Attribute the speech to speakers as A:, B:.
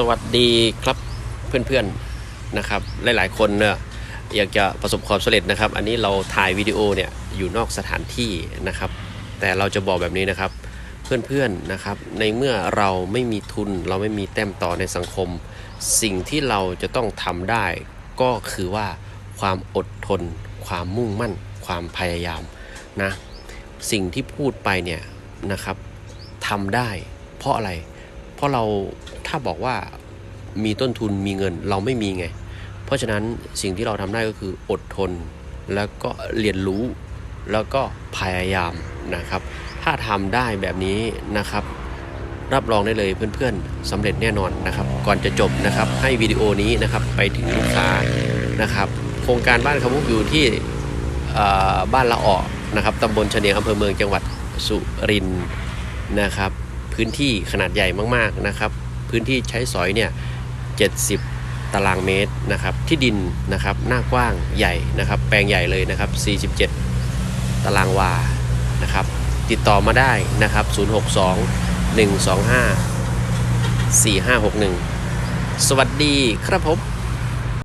A: สวัสดีครับเพื่อนๆนะครับ หลายๆคนเนี่ยอยากจะประสบความสำเร็จนะครับ อันนี้เราถ่ายวิดีโอเนี่ยอยู่นอกสถานที่นะครับ แต่เราจะบอกแบบนี้นะครับ เพื่อนๆนะครับ ในเมื่อเราไม่มีทุน เราไม่มีแต้มต่อในสังคม สิ่งที่เราจะต้องทำได้ก็คือว่าความอดทน ความมุ่งมั่น ความพยายามนะสิ่งที่พูดไปเนี่ยนะครับทำได้ เพราะอะไร เพราะเราถ้าบอกว่ามีต้นทุนมีเงินเราไม่มีไง เพราะฉะนั้นสิ่งที่เราทำได้ก็คืออดทน แล้วก็เรียนรู้แล้วก็พยายามนะครับ ถ้าทำได้แบบนี้นะครับ รับรองได้เลยเพื่อนๆสำเร็จแน่นอนนะครับ ก่อนจะจบนะครับให้วิดีโอนี้นะครับไปถึงลูกค้านะครับ โครงการบ้านขมุกอยู่ที่บ้านละออนะครับตำบลเฉนียงอำเภอเมืองจังหวัดสุรินทร์นะครับ พื้นที่ขนาดใหญ่มากๆนะครับ พื้นที่ใช้สอยเนี่ย70 ตารางเมตรนะครับ ที่ดินนะครับหน้ากว้างใหญ่นะครับ แปลงใหญ่เลยนะครับ 47 ตารางวานะครับ ติดต่อมาได้นะครับ 062 125 4561 สวัสดีครับผม